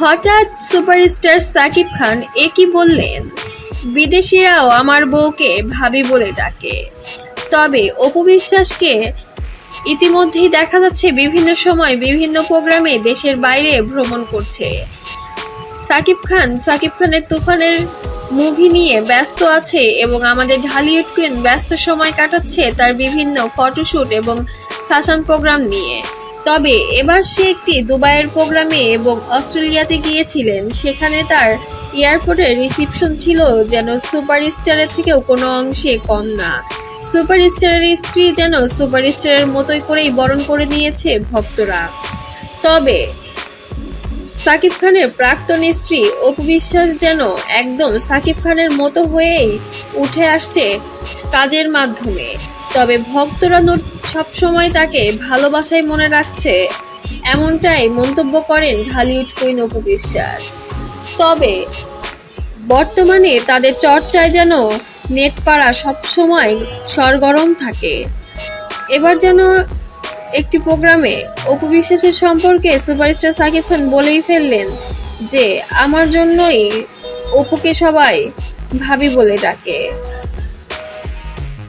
হঠাৎ সুপারস্টার সাকিব খান এ কি বললেন? বিদেশিরাও আমার বউকে ভাবি বলে ডাকে। তবে অপু বিশ্বাসকে ইতিমধ্যেই দেখা যাচ্ছে বিভিন্ন সময় বিভিন্ন প্রোগ্রামে দেশের বাইরে ভ্রমণ করছে। সাকিব খান, সাকিব খানের তুফানের মুভি নিয়ে ব্যস্ত আছে এবং আমাদের ঢালিউড কুইন ব্যস্ত সময় কাটাচ্ছে তার বিভিন্ন ফটোশ্যুট এবং ফ্যাশন প্রোগ্রাম নিয়ে। তবে এবার সে একটি দুবাইয়ের প্রোগ্রামে এবং অস্ট্রেলিয়াতে গিয়েছিলেন। সেখানে তার এয়ারপোর্টে রিসিপশন ছিল যেন সুপারস্টারের থেকেও কোনো অংশে কম না। সুপারস্টারের স্ত্রী যেন সুপারস্টারের মতোই করেই বরণ করে নিয়েছে ভক্তরা। তবে সাকিব খানের প্রাক্তন স্ত্রী অপু বিশ্বাস যেন একদম সাকিব খানের মতো হয়েই উঠে আসছে কাজের মাধ্যমে। তবে ভক্তরা সবসময় তাকে ভালোবাসায় মনে রাখছে এমনটাই মন্তব্য করেন ঢালিউড কুইন অপু বিশ্বাস। তবে বর্তমানে তাদের চর্চায় যেন নেট পাড়া সবসময় সরগরম থাকে। এবার যেন একটি প্রোগ্রামে অপু বিশ্বাসের সম্পর্কে সুপারস্টার সাকিব খান বলেই ফেললেন যে, আমার জন্যই অপুকে সবাই ভাবি বলে ডাকে।